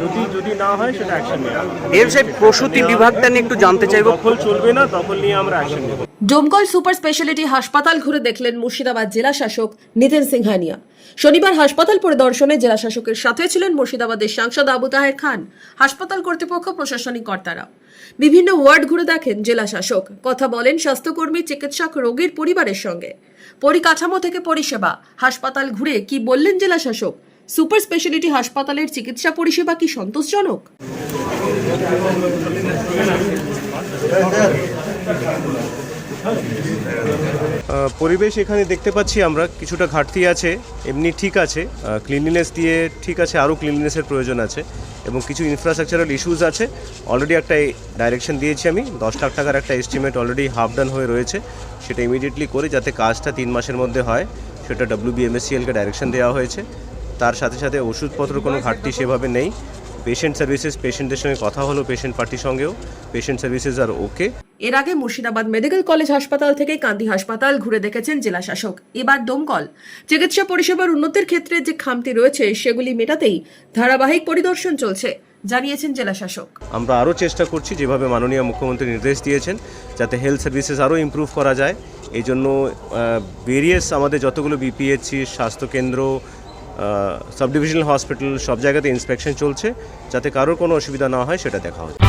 যদি যদি না হয় সেটা অ্যাকশন নেওয়া। সাহেব প্রসূতি বিভাগটা নিয়ে একটু জানতে চাইব। দখল চলবে না দখল নিয়ে আমরা অ্যাকশন নেব। ডোমকল সুপার স্পেশালিটি হাসপাতাল ঘুরে দেখলেন মুর্শিদাবাদ জেলা শাসক নিতিন সিংহানিয়া। শনিবার হাসপাতাল পরিদর্শনে জেলা শাসকের সাথে ছিলেন মুর্শিদাবাদের সাংসদ আবু তাহের খান হাসপাতাল কর্তৃপক্ষ প্রশাসনিক কর্তারা। বিভিন্ন ওয়ার্ড ঘুরে দেখেন জেলা শাসক। কথা বলেন স্বাস্থ্যকর্মী চিকিৎসক রোগীর পরিবারের সঙ্গে। পরিকাঠামো থেকে পরিষেবা। হাসপাতাল ঘুরে কি বললেন জেলা শাসক? সুপার স্পেশালিটি হাসপাতালের চিকিৎসা পরিষেবা কি সন্তোষজনক? পরিবেশ এখানে দেখতে পাচ্ছি, আমরা কিছুটা ঘাটতি আছে, এমনি ঠিক আছে ক্লিনলিনেস দিয়ে ঠিক আছে, আরও ক্লিনলিনেসের প্রয়োজন আছে, এবং কিছু ইনফ্রাস্ট্রাকচারাল ইস্যুজ আছে। অলরেডি একটা ডাইরেকশন দিয়েছি আমি, দশ লাখ টাকার একটা এস্টিমেট অলরেডি হাফ ডান হয়ে রয়েছে, সেটা ইমিডিয়েটলি করে যাতে কাজটা তিন মাসের মধ্যে হয়, সেটা ডব্লিউ বিএমএসসিএলকে ডাইরেকশন দেওয়া হয়েছে। তার সাথে সাথে ওষুধপত্র কোনো ঘাটতি সেভাবে নেই। পেশেন্ট সার্ভিসেস পেশেন্টদের সঙ্গে কথা হলো পেশেন্ট পার্টির সঙ্গেও। পেশেন্ট সার্ভিসেস আর ওকে এর আগে মুর্শিদাবাদ মেডিকেল কলেজ হাসপাতাল থেকে কান্দি হাসপাতাল ঘুরে দেখেছেন জেলা শাসক এবার দমকল চিকিৎসা পরিষেবার উন্নতির ক্ষেত্রে যে খামতি রয়েছে সেগুলি মেটাতেই ধারাবাহিক পরিদর্শন চলছে জানিয়েছেন জেলা শাসক আমরা আরও চেষ্টা করছি যেভাবে মাননীয় মুখ্যমন্ত্রী নির্দেশ দিয়েছেন যাতে হেলথ সার্ভিসেস আরও ইমপ্রুভ করা যায়। এই জন্য ভেরিয়াস আমাদের যতগুলো বিপিএইচসি স্বাস্থ্যকেন্দ্র সাব ডিভিশনাল হসপিটাল সব জায়গাতে ইন্সপেকশন চলছে যাতে কারোর কোনো অসুবিধা না হয়, সেটা দেখা হচ্ছে।